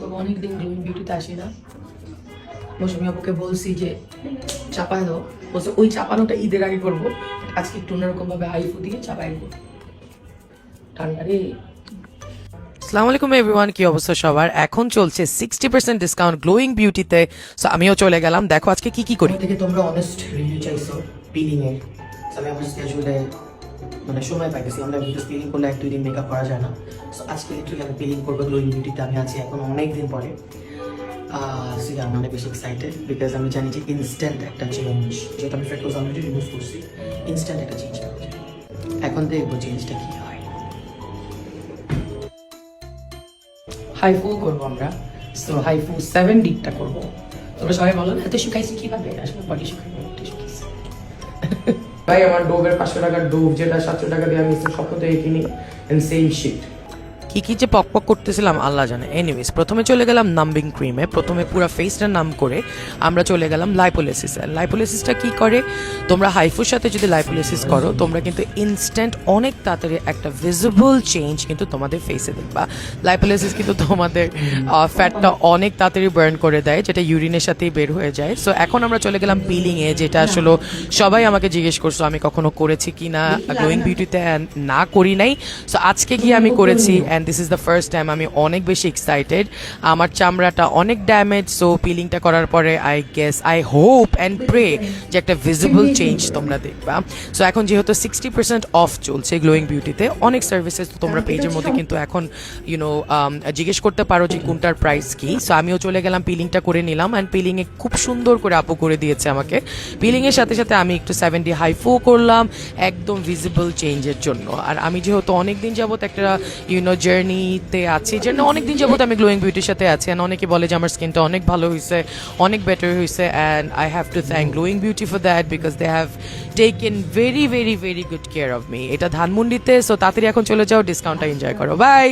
করব অনেকদিন বিউটিতে আসি না। মৌসুমি আপুকে বলছি যে চাপায় দাও। বলছে ওই চাপানোটা ঈদের আগে করব। আজকে একটু অন্যরকম ভাবে আইফু দিয়ে চাপাই দেবো ঠান্ডা রে। আসসালামু আলাইকুম এভরিওয়ান কি অবস্থা সবার? এখন চলছে সিক্সটি পার্সেন্ট ডিসকাউন্ট গ্লোয়িং বিউটিতে সো আমিও চলে গেলাম। দেখো আজকে কি কি করি। থেকে তোমরা অনেস্ট রিভিউ চাইছো আমি আমার স্কেজুলে মানে সময় পাইতেছি আমরা ভিডিও পিলিং করলে এক, দুই দিন মেকআপ করা যায় না। সো আজকে লিটারালি আমি পিলিং করব গ্লোইং বিউটিতে আমি আছি এখন অনেক দিন পরে। সি আমি অনেক বেশি এক্সাইটেড বিকজ আমি জানি যে ইনস্ট্যান্ট একটা চেঞ্জ যেটা আমি ফেটোজ অলরেডি রিমুভ করছি ইনস্ট্যান্ট একটা চেঞ্জ এখন দেখব চেঞ্জটা কি হয়। হাইফু করব আমরা। সো হাইফু সেভেন ডিপটা করব। তোমরা সবাই বলো না, এত শুকাইছি কীভাবে? আসলে বডি শুকাইবে ভাই, আমার ডোভের পাঁচশো টাকার ডোব, যেটা সাতশো টাকা দিয়ে আমি স্বপ্ন থেকে কিনি এন্ড সেম শিট কি কি যে পক পক করতেছিলাম আল্লাহ জানে। এনিওয়েজ প্রথমে চলে গেলাম নাম্বিং ক্রিমে প্রথমে পুরো ফেসটা নাম করে আমরা চলে গেলাম লাইপোলিসিস লাইপোলিসিসটা কি করে? তোমরা হাইফুর সাথে যদি লাইপোলিসিস করো তোমরা কিন্তু ইনস্ট্যান্ট অনেক তাড়াতাড়ি একটা ভিজিবল চেঞ্জ কিন্তু তোমাদের ফেসে দেখবা। লাইপোলিসিস কিন্তু তোমাদের ফ্যাটটা অনেক তাড়াতাড়ি বার্ন করে দেয় যেটা ইউরিনের সাথেই বের হয়ে যায়। সো এখন আমরা চলে গেলাম পিলিং এ যেটা আসলে সবাই আমাকে জিজ্ঞেস করছ আমি কখনো করেছি কি না? গ্লোয়িং বিউটিতে না করি নাই? সো আজকে গিয়ে আমি করেছি and this is the first time আমি অনেক বেশি এক্সাইটেড আমার চামড়াটা অনেক ড্যামেজ সো পিলিংটা করার পরে I guess I hope and pray যে একটা ভিজিবল চেঞ্জ তোমরা দেখবা। সো এখন যেহেতু সিক্সটি পার্সেন্ট অফ চলছে গ্লোয়িং বিউটিতে অনেক সার্ভিসেস তো তোমরা পেজের মধ্যে কিন্তু এখন ইউনো জিজ্ঞেস করতে পারো যে কোনটার প্রাইস কি। সো আমিও চলে গেলাম পিলিংটা করে নিলাম অ্যান্ড পিলিংয়ে খুব সুন্দর করে আপু করে দিয়েছে আমাকে। পিলিংয়ের সাথে সাথে আমি একটু সেভেন্টি হাইফো করলাম একদম ভিজিবল চেঞ্জের জন্য। আর আমি যেহেতু অনেক দিন যাবত একটা ইউনো জার্নিতে আছি। যেন অনেকদিন যাবত আমি গ্লোয়িং বিউটির সাথে আছি অ্যান্ড অনেকে বলে যে আমার স্কিনটা অনেক ভালো হয়েছে অনেক বেটার হয়েছে and I have to thank glowing beauty for that because they have taken very very very good care of me এটা ধানমন্ডিতে সো তাড়াতাড়ি এখন চলে যাও ডিসকাউন্টটা এনজয় করো। বাই